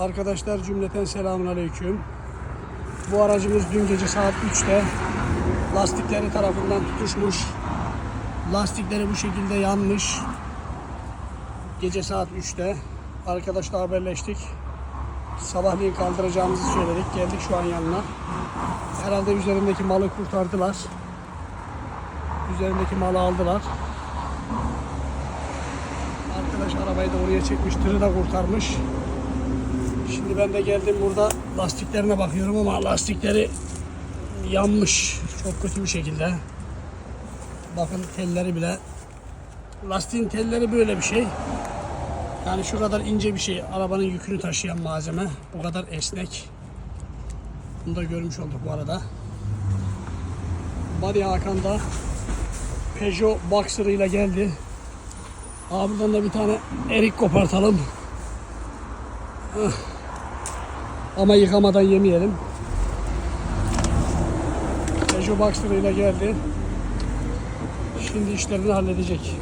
Arkadaşlar cümleten selamun aleyküm. Bu aracımız dün gece saat 3'te lastikleri tarafından tutuşmuş. Lastikleri bu şekilde yanmış. Gece saat 3'te arkadaşla haberleştik. Sabahleyin kaldıracağımızı söyledik. Geldik şu an yanına. Herhalde üzerindeki malı kurtardılar. Üzerindeki malı aldılar. Arkadaş arabayı da oraya çekmiş, tırı da kurtarmış. Şimdi ben de geldim burada lastiklerine bakıyorum ama lastikleri yanmış. Çok kötü bir şekilde. Bakın telleri bile. Lastiğin telleri böyle bir şey. Yani şu kadar ince bir şey. Arabanın yükünü taşıyan malzeme. Bu kadar esnek. Bunu da görmüş olduk bu arada. Body Hakan da Peugeot Boxer ile geldi. Buradan da bir tane erik kopartalım. Ah. Ama yıkamadan yemeyelim. Peugeot Boxer ile geldi. Şimdi işlerini halledecek.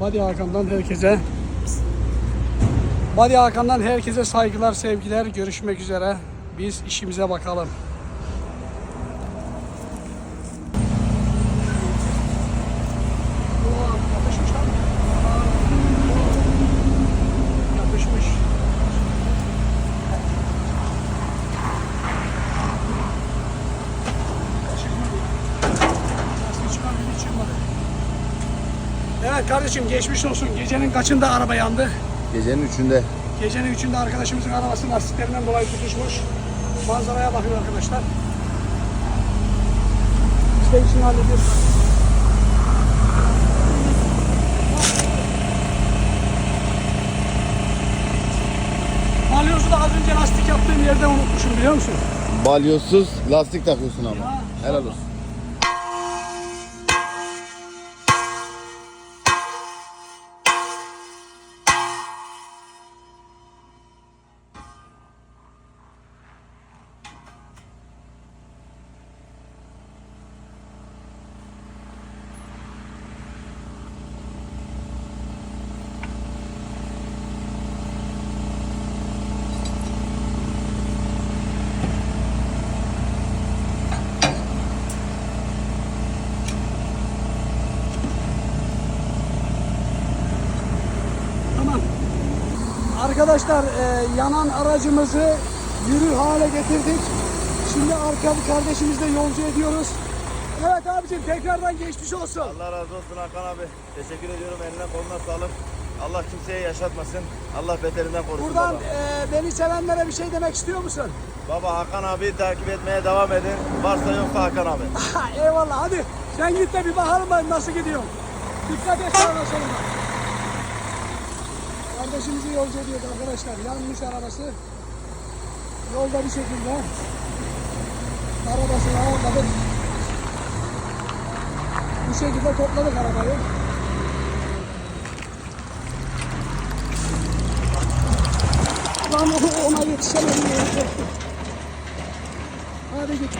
Badi Hakan'dan herkese Badi Hakan'dan herkese saygılar, sevgiler. Görüşmek üzere. Biz işimize bakalım. Evet kardeşim geçmiş olsun. Gecenin kaçında araba yandı? Gecenin üçünde. Gecenin üçünde arkadaşımızın arabası lastiklerinden dolayı tutuşmuş. Manzaraya bakın arkadaşlar. De işini hallediyoruz. Balyozu da az önce lastik yaptığım yerde unutmuşum biliyor musun? Balyozsuz lastik takıyorsun ama. Ya, Helal olsun. Arkadaşlar e, yanan aracımızı yürür hale getirdik. Şimdi arka bir kardeşimizle yolcu ediyoruz. Evet abicim tekrardan geçmiş olsun. Allah razı olsun Hakan abi. Teşekkür ediyorum. Eline koluna sağlık. Allah kimseye yaşatmasın. Allah beterinden korusun Buradan baba. e, beni sevenlere bir şey demek istiyor musun? Baba Hakan abi takip etmeye devam edin. Varsa yoksa Hakan abi. Eyvallah hadi sen git de bir bakalım ben nasıl gidiyor. Dikkat et sağına soluna. Kardeşimizi yolcu ediyoruz arkadaşlar. Yanmış arabası. Yolda bir şekilde arabasını almadık. Bu şekilde topladık arabayı. Lan ona yetişemedim. Hadi gitti.